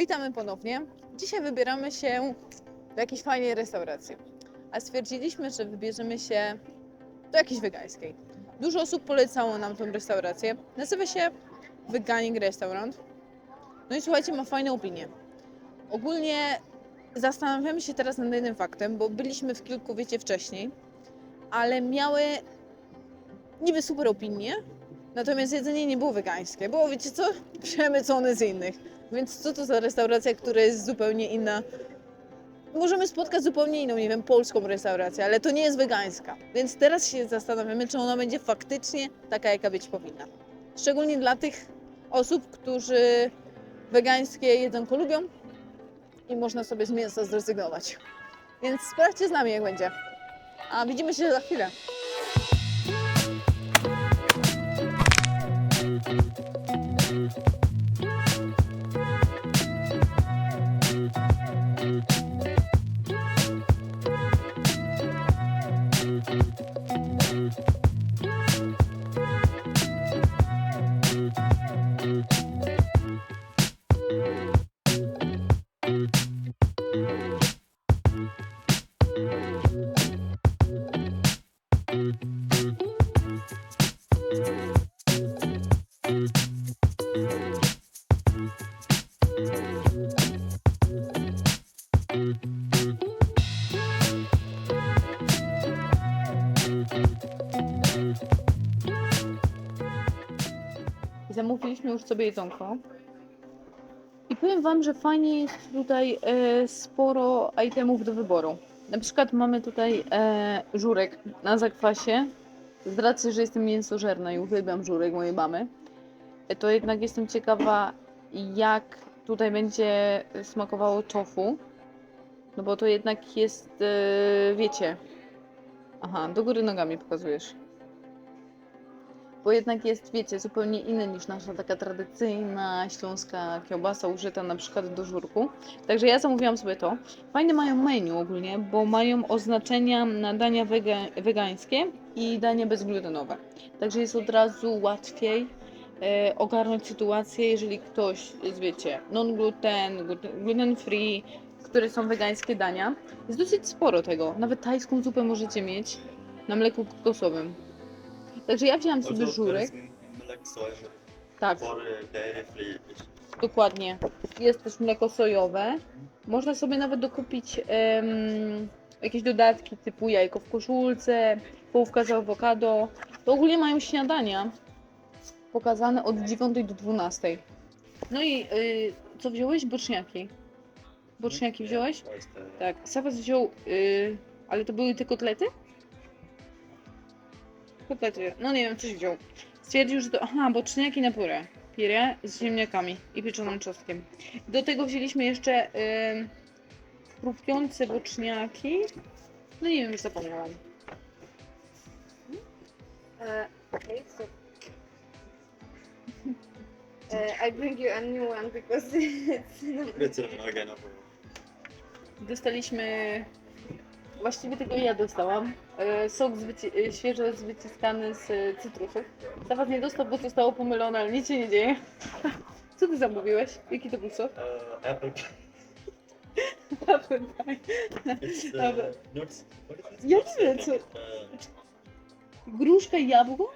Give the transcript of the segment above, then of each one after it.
Witamy ponownie. Dzisiaj wybieramy się do jakiejś fajnej restauracji. A stwierdziliśmy, że wybierzemy się do jakiejś wegańskiej. Dużo osób polecało nam tą restaurację. Nazywa się Veganic Restaurant. No i słuchajcie, ma fajne opinie. Ogólnie zastanawiamy się teraz nad jednym faktem, bo byliśmy w kilku, wiecie, wcześniej, ale miały niby super opinie, natomiast jedzenie nie było wegańskie. Było, wiecie co, przemycone z innych. Więc co to za restauracja, która jest zupełnie inna? Możemy spotkać zupełnie inną, nie wiem, polską restaurację, ale to nie jest wegańska. Więc teraz się zastanawiamy, czy ona będzie faktycznie taka, jaka być powinna. Szczególnie dla tych osób, którzy wegańskie jedzonko lubią i można sobie z mięsa zrezygnować. Więc sprawdźcie z nami, jak będzie. A widzimy się za chwilę. soon. Zamówiliśmy już sobie jedzonko. I powiem Wam, że fajnie jest tutaj e, sporo itemów do wyboru. Na przykład mamy tutaj e, żurek na zakwasie. Z racji, że jestem mięsożerna i uwielbiam żurek mojej mamy, e, to jednak jestem ciekawa, jak tutaj będzie smakowało tofu. No bo to jednak jest, e, wiecie... Aha, do góry nogami pokazujesz bo jednak jest, wiecie, zupełnie inny niż nasza taka tradycyjna śląska kiełbasa użyta na przykład do żurku. Także ja zamówiłam sobie to. Fajne mają menu ogólnie, bo mają oznaczenia na dania wega wegańskie i dania bezglutenowe. Także jest od razu łatwiej e, ogarnąć sytuację, jeżeli ktoś jest, wiecie, non-gluten, gluten- gluten-free, które są wegańskie dania. Jest dosyć sporo tego. Nawet tajską zupę możecie mieć na mleku kokosowym. Także ja wzięłam sobie żurek. Tak, dokładnie. Jest też mleko sojowe. Można sobie nawet dokupić em, jakieś dodatki typu jajko w koszulce, połówka z awokado. To ogólnie mają śniadania pokazane od 9 do 12. No i y, co wziąłeś? Boczniaki. Boczniaki wziąłeś? Tak. Safas wziął, y, ale to były te kotlety? Kotlety, no nie wiem, coś wziął. Stwierdził, że to, aha, boczniaki na purę. Pire z ziemniakami i pieczonym czosnkiem. Do tego wzięliśmy jeszcze y, chrupiące boczniaki. No nie wiem, już zapomniałam. Uh, okay, so uh, I bring you a new one because it's Dostaliśmy, właściwie tego ja dostałam, e, sok z wyci- e, świeżo z wyciskany z e, cytrusów. Safas nie dostał, bo zostało pomylone, ale nic się nie dzieje. Co ty zamówiłeś? Jaki to był sok? uh, apple pie. Apple pie. It's Apple. uh, nuts. What is it? Ja Nuts, nie I wiem, think. co- Uh, Gruszka i jabłko?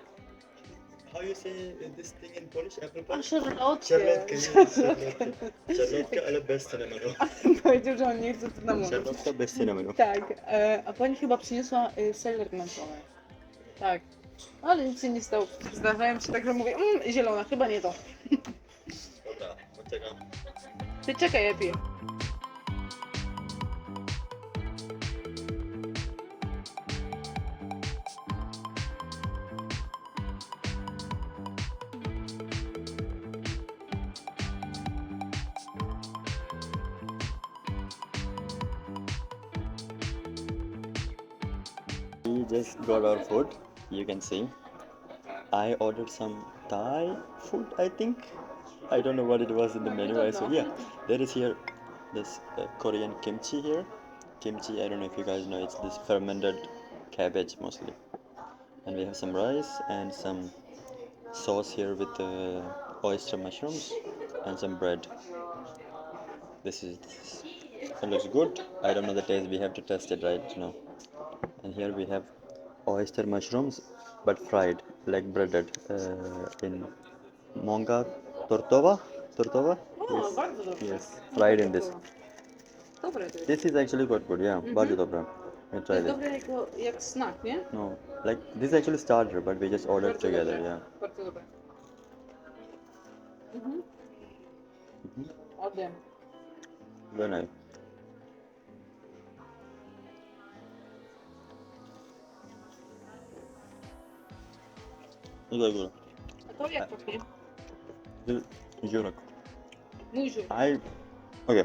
How you say this thing in Polish? Apple A pie? szarlotkę. Szarlotkę, nie, Szarlotkę. Szarlotka, ale bez cynamonu. Powiedział, że on nie chce cynamonu. Szarlotka bez cynamonu. Tak, e, a pani chyba przyniosła e, seler męczony. Tak. Ale nic się nie stało. Zdarzają się tak, że mówię, mmm, zielona, chyba nie to. Dobra, poczekam. Ty czekaj, ja piję. We just got our food. You can see. I ordered some Thai food. I think. I don't know what it was in the menu. I saw. Yeah, there is here this uh, Korean kimchi here. Kimchi. I don't know if you guys know. It's this fermented cabbage mostly. And we have some rice and some sauce here with uh, oyster mushrooms and some bread. This is it looks good. I don't know the taste. We have to test it right now. And here we have oyster mushrooms, but fried, like breaded uh, in monga tortova. Tortova. Yes. bardzo dobrze. Yes. Fried in this. Dobre to jest. This is actually quite good. Yeah. Mhm. Bardzo dobre. We To try jest this. dobre jako, jak snack, nie? No, like this is actually starter, but we just ordered Bardzo together. dobre. Yeah. Bardzo dobre. Mhm. Mhm. Ode. Very nice. It's very good. A to jak pachnie? This. Mój żur. I okay.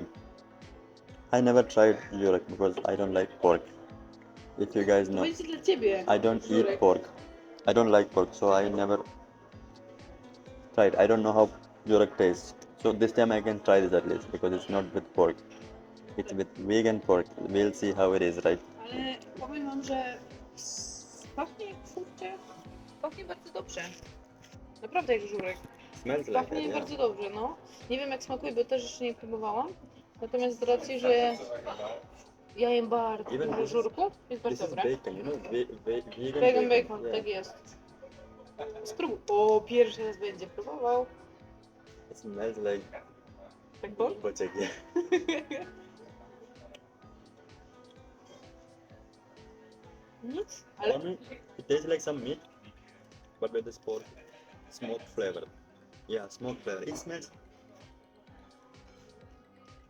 I never tried Jurek because I don't like pork. If you guys To know, będzie dla ciebie. I don't eat żurek. pork. I don't like pork, so I never tried. I don't know how Jurek tastes. So this time I can try this at least because it's not with pork. It's with vegan pork. We'll see how it is, right? Ale powiem wam, że s- pachnie kurczę. Pachnie bardzo dobrze. Naprawdę jak żurek. Smells Pachnie bardzo dobrze, no. Nie wiem jak smakuje, bo też jeszcze nie próbowałam. Natomiast z racji, że ja jem bardzo Even dużo this- żurku, jest This bardzo is dobre. bacon, you know, ve- ve- vegan, Vegan bacon, Yeah. tak jest. Spróbuj. O, pierwszy raz będzie próbował. It smells like Tak to? boczek, yeah. Nic, ale it tastes like some meat, but with the sport, smoke flavor. Yeah, smoke flavor. It smells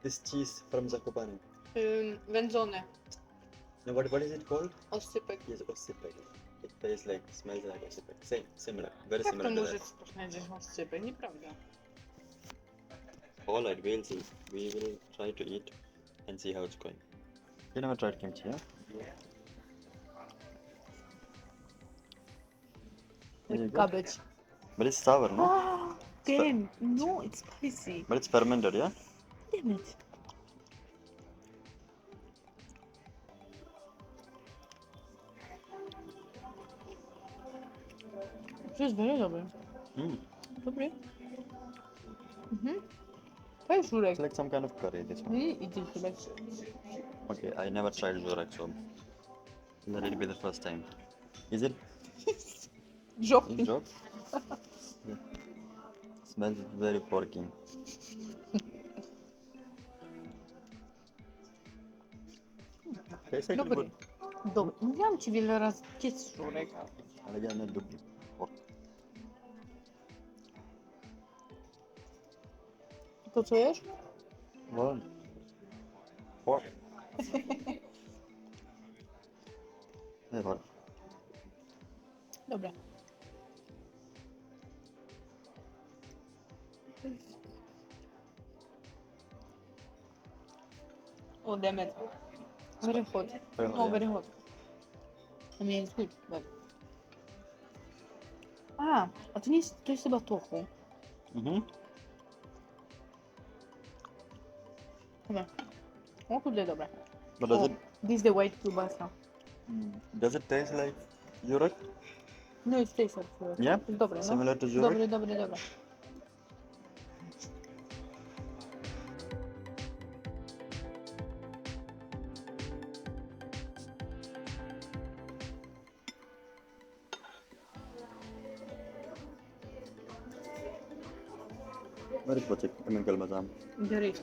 this cheese from Zakopane. ym, wędzone. Now, what what is it called? Oscypek. Yes, osypek. It tastes like, smells like osypek. Same, similar, very Jak to similar to może that. smaczne gdzieś oscypek? Nieprawda. All right, we'll see. We will try to eat and see how it's going. You never tried kimchi, yeah? There you Like cabbage. But it's sour, no? Oh, damn. No, it's spicy. But it's fermented, yeah? Damn it. To jest bardzo dobry. Mm. Dobry. Mhm. To jest żurek. It's like some kind of curry, this one. I i ty. Okay, I never tried Zorak, so that'll be the first time. Is it Żoki. in joke? Smells very porky. Tastes actually Dobry. good. Dobry. Mówiłam ci wiele razy, jedz żurek. Ale ja nie lubię pork. To co jesz? Well, pork. Very hot. Very hot, No, yeah. very hot. I mean, it's good, but... A, a to nie jest, to jest chyba tofu. Mhm. Dobra. O kurde, dobra. But does O, it this is the white kielbasa. does it taste like Zorak? No, it's tasty. actually. Yeah? Jest dobre, no. Similar to Zorak? Dobry, dobry, dobry. Where is Bochek? I mean Kalbazam. There is.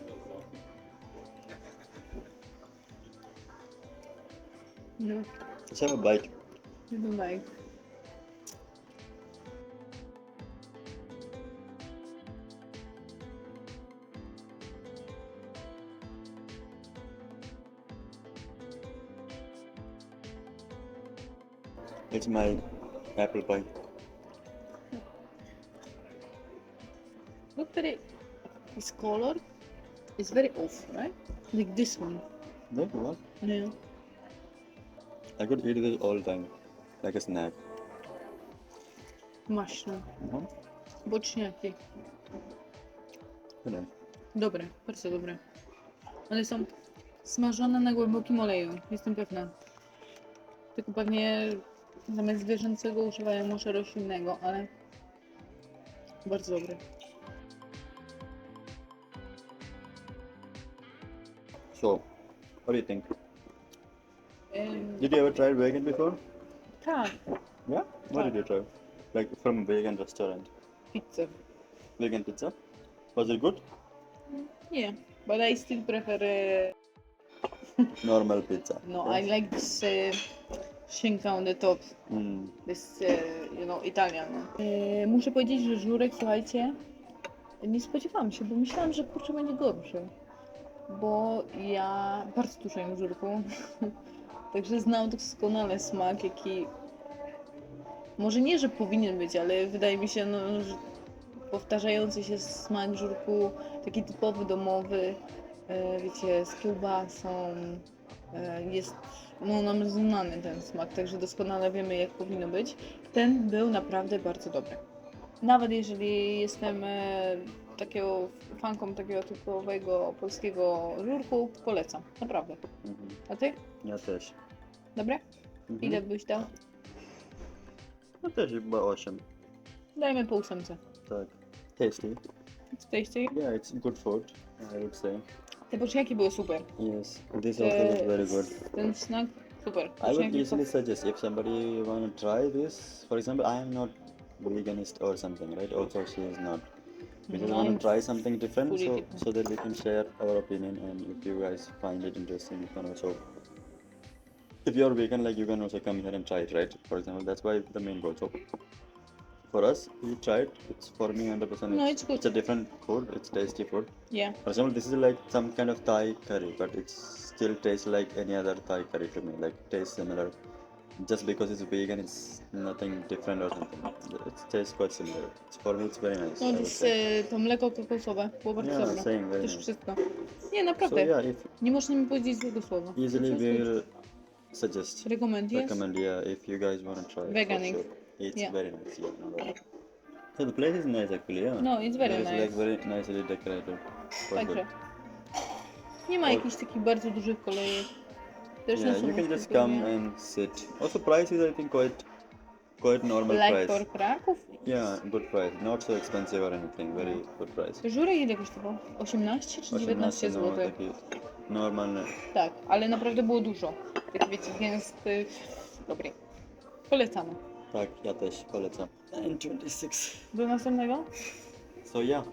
No, Let's have a bite. you don't. It's my apple pie. It. This color is very off, right? Like this one. No, what? Yeah. I could eat this all time, like a snack. Maśne. Mhm. Boczniaki. Good. Dobre, bardzo dobre. One są smażone na głębokim oleju, jestem pewna. Tylko pewnie zamiast zwierzęcego używają może roślinnego, ale bardzo dobre. So, what do you think? Ym, Did you ever try vegan before? tak, Yeah. What did you try? Like from vegan restaurant, pizzę. vegan pizza. Was it good? Yeah, but I still prefer. Uh, Normal pizza. no, I like this uh, szynka on the top. Mm. This, uh, you know, Italian. E, muszę powiedzieć, że żurek, słuchajcie, nie spodziewałam się, bo myślałam, że kurczę będzie gorszy. Bo ja bardzo dużo jem żurku. Także znam doskonale smak, jaki. Może nie, że powinien być, ale wydaje mi się, no, że powtarzający się smak żurku, taki typowy domowy, e, wiecie, z kiełbasą. E, jest no, nam znany ten smak, także doskonale wiemy, jak powinno być. Ten był naprawdę bardzo dobry. Nawet jeżeli jestem e, takiego fanką takiego typowego polskiego żurku, polecam, naprawdę. Mhm. A ty? Ja też. Dobre? Mhm. Ile byś dał? Ja też chyba 8. Dajmy po ósemce. Tak. Tasty. It's tasty. Yeah, it's good food, I would say. Te boczniaki były super. Yes, this also Te- very good. Ten snack super. I would Boczniaki easily suggest if somebody wanna try this. For example, I am not veganist or something, right? Also, she is not. We just want to try something different, so so that we can share our opinion, and if you guys find it interesting, you can also. If you're vegan, like you can also come here and try it, right? For example, that's why the main goal. So for us, we tried. It's for me 100%. No, it's, it's good. It's a different food. It's tasty food. Yeah. For example, this is like some kind of Thai curry, but it still tastes like any other Thai curry to me. Like tastes similar. Just because it's vegan, it's nothing different or something. It tastes quite similar. For me, it's very nice. No, I would this, say. e, to mleko kokosowe było bardzo Yeah, dobre. same, very Też nice. wszystko. Nie, So naprawdę. yeah, if Nie można mi powiedzieć złego słowa. easily we'll suggest, Recommend, yes? recommend, yeah, if you guys want to try. it, for Veganic. sure. It's Yeah. very nice. Yeah. no doubt. So the place is nice actually. Yeah. No, it's very It's like nice. very nicely decorated. Quite good. Także. Nie ma jakichś takich bardzo dużych kolejek. Też Yeah, są you can just come and sit. Also, price is I think quite, quite normal Like price. for Kraków? Yeah, good price. Not so expensive or anything. Very good price. Żurek ile kosztował? 18 czy 19 no, zł? taki normalny. Tak, ale naprawdę było dużo. Tak wiecie, gęsty. Dobry. Polecamy. Tak, ja też polecam. And 26. Do następnego? So yeah.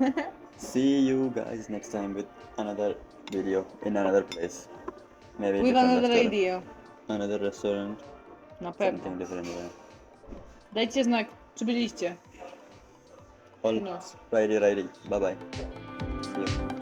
See you guys next time with another video in another place. Maybe With different another restaurant. idea. Another restaurant. Na pewno. Something different. Yeah. Dajcie znak, czy byliście All nas. righty, righty. Bye bye. See you.